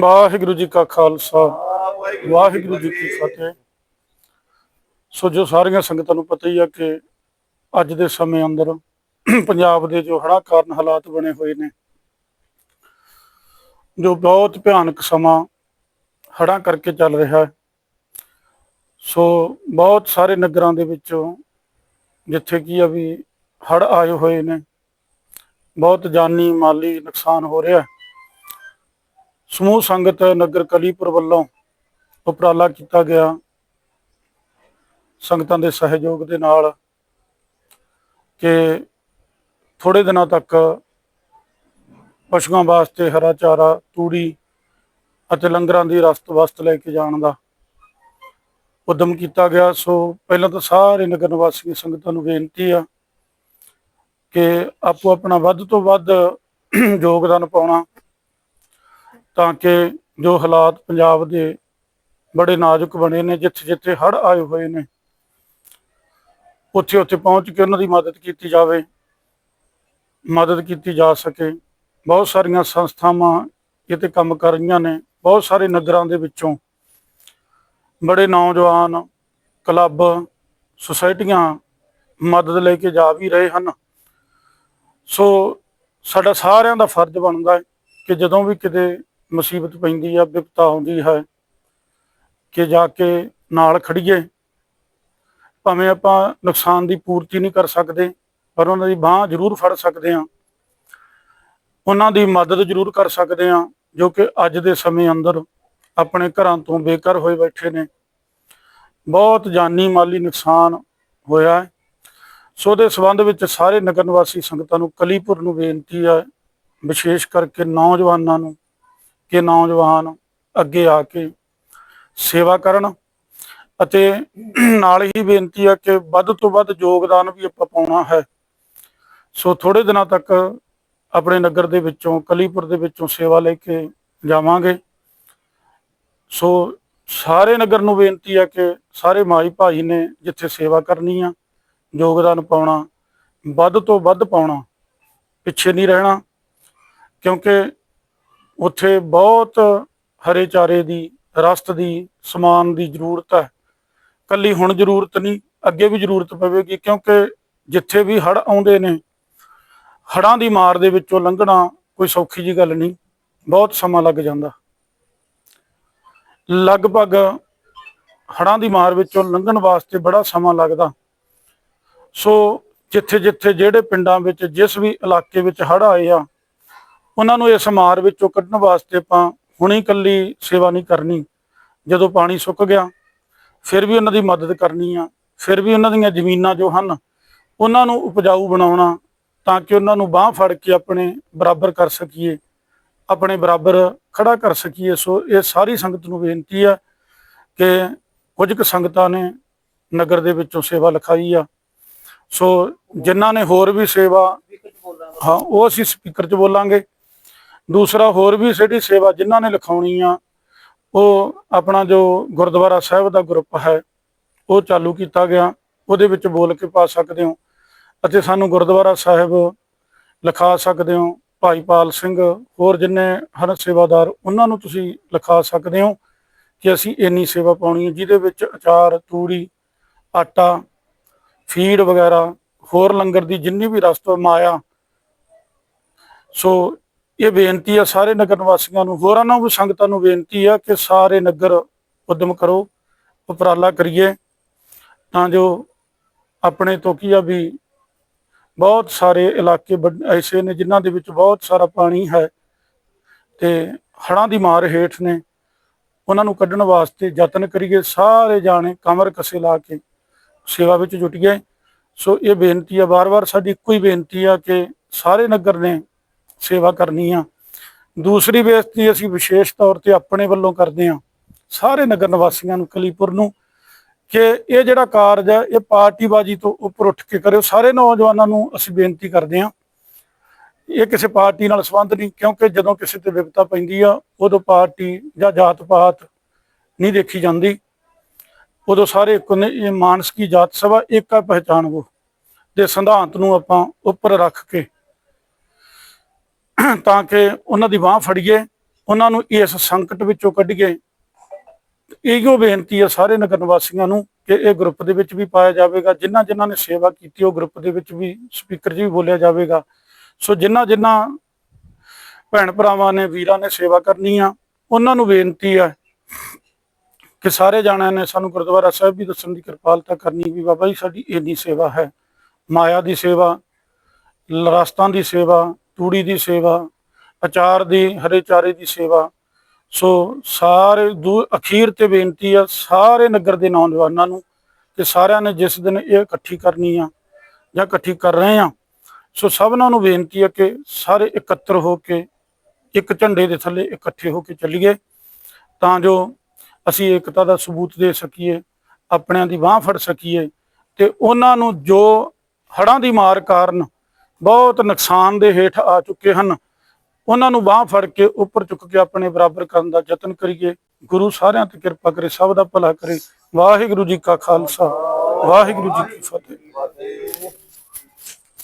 ਵਾਹਿਗੁਰੂ ਜੀ ਕਾ ਖਾਲਸਾ, ਵਾਹਿਗੁਰੂ ਜੀ ਕੀ ਫਤਿਹ। ਸੋ ਜੋ ਸਾਰੀਆਂ ਸੰਗਤਾਂ ਨੂੰ ਪਤਾ ਹੀ ਆ ਕਿ ਅੱਜ ਦੇ ਸਮੇਂ ਅੰਦਰ ਪੰਜਾਬ ਦੇ ਜੋ ਹੜ੍ਹਾਂ ਕਾਰਨ ਹਾਲਾਤ ਬਣੇ ਹੋਏ ਨੇ, ਜੋ ਬਹੁਤ ਭਿਆਨਕ ਸਮਾਂ ਹੜ੍ਹਾਂ ਕਰਕੇ ਚੱਲ ਰਿਹਾ ਹੈ। ਸੋ ਬਹੁਤ ਸਾਰੇ ਨਗਰਾਂ ਦੇ ਵਿੱਚੋਂ ਜਿੱਥੇ ਕੀ ਆ ਵੀ ਹੜ੍ਹ ਆਏ ਹੋਏ ਨੇ, ਬਹੁਤ ਜਾਨੀ ਮਾਲੀ ਨੁਕਸਾਨ ਹੋ ਰਿਹਾ ਸਮੂਹ ਸੰਗਤ ਨਗਰ ਕਲੀਪੁਰ ਵੱਲੋਂ ਉਪਰਾਲਾ ਕੀਤਾ ਗਿਆ। ਸੰਗਤਾਂ ਦੇ ਸਹਿਯੋਗ ਦੇ ਨਾਲ ਕਿ ਥੋੜੇ ਦਿਨਾਂ ਤੱਕ ਪਸ਼ੂਆਂ ਵਾਸਤੇ ਹਰਾ ਚਾਰਾ, ਤੂੜੀ ਅਤੇ ਲੰਗਰਾਂ ਦੀ ਰਸਤ ਵਸਤ ਲੈ ਕੇ ਜਾਣ ਦਾ ਉਦਮ ਕੀਤਾ ਗਿਆ। ਸੋ ਪਹਿਲਾਂ ਤਾਂ ਸਾਰੇ ਨਗਰ ਨਿਵਾਸੀ ਸੰਗਤਾਂ ਨੂੰ ਬੇਨਤੀ ਆ ਕਿ ਆਪੋ ਆਪਣਾ ਵੱਧ ਤੋਂ ਵੱਧ ਯੋਗਦਾਨ ਪਾਉਣਾ ਤਾਂ ਕਿ ਜੋ ਹਾਲਾਤ ਪੰਜਾਬ ਦੇ ਬੜੇ ਨਾਜ਼ੁਕ ਬਣੇ ਨੇ, ਜਿੱਥੇ ਜਿੱਥੇ ਹੜ੍ਹ ਆਏ ਹੋਏ ਨੇ, ਉੱਥੇ ਉੱਥੇ ਪਹੁੰਚ ਕੇ ਉਹਨਾਂ ਦੀ ਮਦਦ ਕੀਤੀ ਜਾਵੇ, ਮਦਦ ਕੀਤੀ ਜਾ ਸਕੇ। ਬਹੁਤ ਸਾਰੀਆਂ ਸੰਸਥਾਵਾਂ ਇਹ 'ਤੇ ਕੰਮ ਕਰ ਰਹੀਆਂ ਨੇ, ਬਹੁਤ ਸਾਰੇ ਨਗਰਾਂ ਦੇ ਵਿੱਚੋਂ ਬੜੇ ਨੌਜਵਾਨ ਕਲੱਬ ਸੁਸਾਇਟੀਆਂ ਮਦਦ ਲੈ ਕੇ ਜਾ ਵੀ ਰਹੇ ਹਨ। ਸੋ ਸਾਡਾ ਸਾਰਿਆਂ ਦਾ ਫਰਜ਼ ਬਣਦਾ ਹੈ ਕਿ ਜਦੋਂ ਵੀ ਕਿਤੇ ਮੁਸੀਬਤ ਪੈਂਦੀ ਆ ਵਿਪਤਾ ਆਉਂਦੀ ਹੈ ਕਿ ਜਾ ਕੇ ਨਾਲ ਖੜੀਏ। ਭਾਵੇਂ ਆਪਾਂ ਨੁਕਸਾਨ ਦੀ ਪੂਰਤੀ ਨਹੀਂ ਕਰ ਸਕਦੇ, ਪਰ ਉਹਨਾਂ ਦੀ ਬਾਹ ਜ਼ਰੂਰ ਫੜ ਸਕਦੇ ਹਾਂ। ਉਹਨਾਂ ਦੀ ਮਦਦ ਜ਼ਰੂਰ ਕਰ ਸਕਦੇ ਹਾਂ, ਜੋ ਕਿ ਅੱਜ ਦੇ ਸਮੇਂ ਅੰਦਰ ਆਪਣੇ ਘਰਾਂ ਤੋਂ ਬੇਘਰ ਹੋਏ ਬੈਠੇ ਨੇ। ਬਹੁਤ ਜਾਨੀ ਮਾਲੀ ਨੁਕਸਾਨ ਹੋਇਆ ਹੈ। ਸੋ ਦੇ ਸਬੰਧ ਵਿੱਚ ਸਾਰੇ ਨਗਰ ਨਿਵਾਸੀ ਸੰਗਤਾਂ ਨੂੰ ਕਲੀਪੁਰ ਨੂੰ ਬੇਨਤੀ ਹੈ, ਵਿਸ਼ੇਸ਼ ਕਰਕੇ ਨੌਜਵਾਨਾਂ ਨੂੰ ਕਿ ਨੌਜਵਾਨ ਅੱਗੇ ਆ ਕੇ ਸੇਵਾ ਕਰਨ ਅਤੇ ਨਾਲ ਹੀ ਬੇਨਤੀ ਆ ਕਿ ਵੱਧ ਤੋਂ ਵੱਧ ਯੋਗਦਾਨ ਵੀ ਆਪਾਂ ਪਾਉਣਾ ਹੈ। ਸੋ ਥੋੜੇ ਦਿਨਾਂ ਤੱਕ ਆਪਣੇ ਨਗਰ ਦੇ ਵਿੱਚੋਂ, ਕਲੀਪੁਰ ਦੇ ਵਿੱਚੋਂ ਸੇਵਾ ਲੈ ਕੇ ਜਾਵਾਂਗੇ। ਸੋ ਸਾਰੇ ਨਗਰ ਨੂੰ ਬੇਨਤੀ ਹੈ ਕਿ ਸਾਰੇ ਮਾਈ ਭਾਈ ਨੇ ਜਿੱਥੇ ਸੇਵਾ ਕਰਨੀ ਆ, ਯੋਗਦਾਨ ਪਾਉਣਾ, ਵੱਧ ਤੋਂ ਵੱਧ ਪਾਉਣਾ, ਪਿੱਛੇ ਨਹੀਂ ਰਹਿਣਾ, ਕਿਉਂਕਿ ਉੱਥੇ ਬਹੁਤ ਹਰੇ ਚਾਰੇ ਦੀ, ਰਸਤ ਦੀ, ਸਮਾਨ ਦੀ ਜ਼ਰੂਰਤ ਹੈ। ਕੱਲੀ ਹੁਣ ਜ਼ਰੂਰਤ ਨਹੀਂ, ਅੱਗੇ ਵੀ ਜ਼ਰੂਰਤ ਪਵੇਗੀ, ਕਿਉਂਕਿ ਜਿੱਥੇ ਵੀ ਹੜ ਆਉਂਦੇ ਨੇ ਹੜਾਂ ਦੀ ਮਾਰ ਦੇ ਵਿੱਚੋਂ ਲੰਘਣਾ ਕੋਈ ਸੌਖੀ ਜੀ ਗੱਲ ਨਹੀਂ, ਬਹੁਤ ਸਮਾਂ ਲੱਗ ਜਾਂਦਾ। ਲਗਭਗ ਹੜਾਂ ਦੀ ਮਾਰ ਵਿੱਚੋਂ ਲੰਘਣ ਵਾਸਤੇ ਬੜਾ ਸਮਾਂ ਲੱਗਦਾ। ਸੋ ਜਿੱਥੇ ਜਿੱਥੇ ਜਿਹੜੇ ਪਿੰਡਾਂ ਵਿੱਚ, ਜਿਸ ਵੀ ਇਲਾਕੇ ਵਿੱਚ ਹੜ ਆਏ ਆ ਉਹਨਾਂ ਨੂੰ ਇਸ ਮਾਰ ਵਿੱਚੋਂ ਕੱਢਣ ਵਾਸਤੇ ਆਪਾਂ ਹੁਣੇ ਇਕੱਲੀ ਸੇਵਾ ਨਹੀਂ ਕਰਨੀ। ਜਦੋਂ ਪਾਣੀ ਸੁੱਕ ਗਿਆ, ਫਿਰ ਵੀ ਉਹਨਾਂ ਦੀ ਮਦਦ ਕਰਨੀ ਆ, ਫਿਰ ਵੀ ਉਹਨਾਂ ਦੀਆਂ ਜ਼ਮੀਨਾਂ ਜੋ ਹਨ, ਉਹਨਾਂ ਨੂੰ ਉਪਜਾਊ ਬਣਾਉਣਾ ਤਾਂ ਕਿ ਉਹਨਾਂ ਨੂੰ ਬਾਹ ਫੜ ਕੇ ਆਪਣੇ ਬਰਾਬਰ ਕਰ ਸਕੀਏ, ਆਪਣੇ ਬਰਾਬਰ ਖੜਾ ਕਰ ਸਕੀਏ। ਸੋ ਇਹ ਸਾਰੀ ਸੰਗਤ ਨੂੰ ਬੇਨਤੀ ਆ ਕਿ ਕੁਝ ਕੁ ਸੰਗਤਾਂ ਨੇ ਨਗਰ ਦੇ ਵਿੱਚੋਂ ਸੇਵਾ ਲਿਖਾਈ ਆ। ਸੋ ਜਿਨ੍ਹਾਂ ਨੇ ਹੋਰ ਵੀ ਸੇਵਾ, ਹਾਂ, ਉਹ ਅਸੀਂ ਸਪੀਕਰ 'ਚ ਬੋਲਾਂਗੇ। ਦੂਸਰਾ ਹੋਰ ਵੀ ਜਿਹੜੀ ਸੇਵਾ ਜਿਨ੍ਹਾਂ ਨੇ ਲਿਖਾਉਣੀ ਆ, ਉਹ ਆਪਣਾ ਜੋ ਗੁਰਦੁਆਰਾ ਸਾਹਿਬ ਦਾ ਗਰੁੱਪ ਹੈ, ਉਹ ਚਾਲੂ ਕੀਤਾ ਗਿਆ। ਉਹਦੇ ਵਿੱਚ ਬੋਲ ਕੇ ਪਾ ਸਕਦੇ ਹੋ। ਅਤੇ ਸਾਨੂੰ ਗੁਰਦੁਆਰਾ ਸਾਹਿਬ ਲਿਖਾ ਸਕਦੇ ਹੋ। ਭਾਈ ਪਾਲ ਸਿੰਘ, ਹੋਰ ਜਿੰਨੇ ਹਨ ਸੇਵਾਦਾਰ, ਉਹਨਾਂ ਨੂੰ ਤੁਸੀਂ ਲਿਖਾ ਸਕਦੇ ਹੋ ਕਿ ਅਸੀਂ ਇੰਨੀ ਸੇਵਾ ਪਾਉਣੀ ਹੈ, ਜਿਹਦੇ ਵਿੱਚ ਅਚਾਰ, ਤੂੜੀ, ਆਟਾ, ਫੀਡ ਵਗੈਰਾ, ਹੋਰ ਲੰਗਰ ਦੀ ਜਿੰਨੀ ਵੀ ਰਸਤ ਮਾਇਆ, ਸੋ ਇਹ ਬੇਨਤੀ ਆ ਸਾਰੇ ਨਗਰ ਨਿਵਾਸੀਆਂ ਨੂੰ, ਹੋਰਾਂ ਨੂੰ ਵੀ ਸੰਗਤਾਂ ਨੂੰ ਬੇਨਤੀ ਆ ਕਿ ਸਾਰੇ ਨਗਰ ਉਦਮ ਕਰੋ, ਉਪਰਾਲਾ ਕਰੀਏ, ਤਾਂ ਜੋ ਆਪਣੇ ਤੋਂ ਕੀ ਆ ਵੀ ਬਹੁਤ ਸਾਰੇ ਇਲਾਕੇ ਐਸੇ ਨੇ ਜਿਨ੍ਹਾਂ ਦੇ ਵਿੱਚ ਬਹੁਤ ਸਾਰਾ ਪਾਣੀ ਹੈ ਤੇ ਹੜ੍ਹਾਂ ਦੀ ਮਾਰ ਹੇਠ ਨੇ। ਉਹਨਾਂ ਨੂੰ ਕੱਢਣ ਵਾਸਤੇ ਯਤਨ ਕਰੀਏ, ਸਾਰੇ ਜਾਣੇ ਕਮਰ ਕਸੇ ਲਾ ਕੇ ਸੇਵਾ ਵਿੱਚ ਜੁਟ ਗਏ ਸੋ ਇਹ ਬੇਨਤੀ ਆ, ਵਾਰ-ਵਾਰ ਸਾਡੀ ਇੱਕੋ ਹੀ ਬੇਨਤੀ ਆ ਕਿ ਸਾਰੇ ਨਗਰ ਨੇ ਸੇਵਾ ਕਰਨੀ ਆ। ਦੂਸਰੀ ਬੇਨਤੀ ਅਸੀਂ ਵਿਸ਼ੇਸ਼ ਤੌਰ ਤੇ ਆਪਣੇ ਵੱਲੋਂ ਕਰਦੇ ਆ। ਸਾਰੇ ਨਗਰ ਨਿਵਾਸੀਆਂ ਨੂੰ ਕਲੀਪੁਰ ਨੂੰ ਕਿ ਇਹ ਜਿਹੜਾ ਕਾਰਜ ਹੈ ਇਹ ਪਾਰਟੀਬਾਜ਼ੀ ਤੋਂ ਉੱਪਰ ਉੱਠ ਕੇ ਕਰਿਓ। ਸਾਰੇ ਨੌਜਵਾਨਾਂ ਨੂੰ ਅਸੀਂ ਬੇਨਤੀ ਕਰਦੇ ਆ, ਇਹ ਕਿਸੇ ਪਾਰਟੀ ਨਾਲ ਸੰਬੰਧ ਨਹੀਂ, ਕਿਉਂਕਿ ਜਦੋਂ ਕਿਸੇ ਤੇ ਵਿਪਤਾ ਪੈਂਦੀ ਆ, ਉਦੋਂ ਪਾਰਟੀ ਜਾਂ ਜਾਤ ਪਾਤ ਨਹੀਂ ਦੇਖੀ ਜਾਂਦੀ। ਉਦੋਂ ਸਾਰੇ ਇੱਕ ਨੇ, ਇਹ ਮਾਨਸਿਕੀ ਜਾਤ ਸਭਾ, ਏਕਾ ਪਹਿਚਾਨ ਉਹ ਦੇ ਸਿਧਾਂਤ ਨੂੰ ਆਪਾਂ ਉੱਪਰ ਰੱਖ ਕੇ ਤਾਂ ਕਿ ਉਹਨਾਂ ਦੀ ਬਾਹ ਫੜੀਏ, ਉਹਨਾਂ ਨੂੰ ਇਸ ਸੰਕਟ ਵਿੱਚੋਂ ਕੱਢੀਏ। ਇਹੋ ਬੇਨਤੀ ਹੈ ਸਾਰੇ ਨਗਰ ਨਿਵਾਸੀਆਂ ਨੂੰ ਕਿ ਇਹ ਗਰੁੱਪ ਦੇ ਵਿੱਚ ਵੀ ਪਾਇਆ ਜਾਵੇਗਾ। ਜਿਨ੍ਹਾਂ ਜਿਨ੍ਹਾਂ ਨੇ ਸੇਵਾ ਕੀਤੀ, ਉਹ ਗਰੁੱਪ ਦੇ ਵਿੱਚ ਵੀ ਸਪੀਕਰ 'ਚ ਵੀ ਬੋਲਿਆ ਜਾਵੇਗਾ। ਸੋ ਜਿਨ੍ਹਾਂ ਜਿਨ੍ਹਾਂ ਭੈਣ ਭਰਾਵਾਂ ਨੇ, ਵੀਰਾਂ ਨੇ ਸੇਵਾ ਕਰਨੀ ਆ, ਉਹਨਾਂ ਨੂੰ ਬੇਨਤੀ ਹੈ ਕਿ ਸਾਰੇ ਜਾਣਿਆਂ ਨੇ ਸਾਨੂੰ ਗੁਰਦੁਆਰਾ ਸਾਹਿਬ ਵੀ ਦੱਸਣ ਦੀ ਕਿਰਪਾਲਤਾ ਕਰਨੀ ਵੀ ਬਾਬਾ ਜੀ, ਸਾਡੀ ਇੰਨੀ ਸੇਵਾ ਹੈ। ਮਾਇਆ ਦੀ ਸੇਵਾ, ਰਸਤਾਂ ਦੀ ਸੇਵਾ ਤੂੜੀ ਦੀ ਸੇਵਾ, ਅਚਾਰ ਦੀ, ਹਰੇ ਚਾਰੇ ਦੀ ਸੇਵਾ। ਸੋ ਸਾਰੇ ਅਖੀਰ ਤੇ ਬੇਨਤੀ ਆ, ਸਾਰੇ ਨਗਰ ਦੇ ਨੌਜਵਾਨਾਂ ਨੂੰ ਕਿ ਸਾਰਿਆਂ ਨੇ ਜਿਸ ਦਿਨ ਇਹ ਇਕੱਠੀ ਕਰਨੀ ਆ ਜਾਂ ਇਕੱਠੀ ਕਰ ਰਹੇ ਆ, ਸੋ ਸਭਨਾਂ ਨੂੰ ਬੇਨਤੀ ਆ ਕਿ ਸਾਰੇ ਇਕੱਤਰ ਹੋ ਕੇ ਇੱਕ ਝੰਡੇ ਦੇ ਥੱਲੇ ਇਕੱਠੇ ਹੋ ਕੇ ਚੱਲੀਏ, ਤਾਂ ਜੋ ਅਸੀਂ ਏਕਤਾ ਦਾ ਸਬੂਤ ਦੇ ਸਕੀਏ, ਆਪਣਿਆਂ ਦੀ ਬਾਹ ਫੜ ਸਕੀਏ ਤੇ ਉਹਨਾਂ ਨੂੰ ਜੋ ਹੜਾਂ ਦੀ ਮਾਰ ਕਾਰਨ ਬਹੁਤ ਨੁਕਸਾਨ ਦੇ ਹੇਠ ਆ ਚੁੱਕੇ ਹਨ। ਉਹਨਾਂ ਨੂੰ ਬਾਹ ਫੜ ਕੇ ਉੱਪਰ ਚੁੱਕ ਕੇ ਆਪਣੇ ਬਰਾਬਰ ਕਰਨ ਦਾ ਯਤਨ ਕਰੀਏ। ਗੁਰੂ ਸਾਰਿਆਂ ਤੇ ਕਿਰਪਾ ਕਰੇ, ਸਭ ਦਾ ਭਲਾ ਕਰੇ। ਵਾਹਿਗੁਰੂ ਜੀ ਕਾ ਖਾਲਸਾ, ਵਾਹਿਗੁਰੂ ਜੀ ਕੀ ਫਤਿਹ।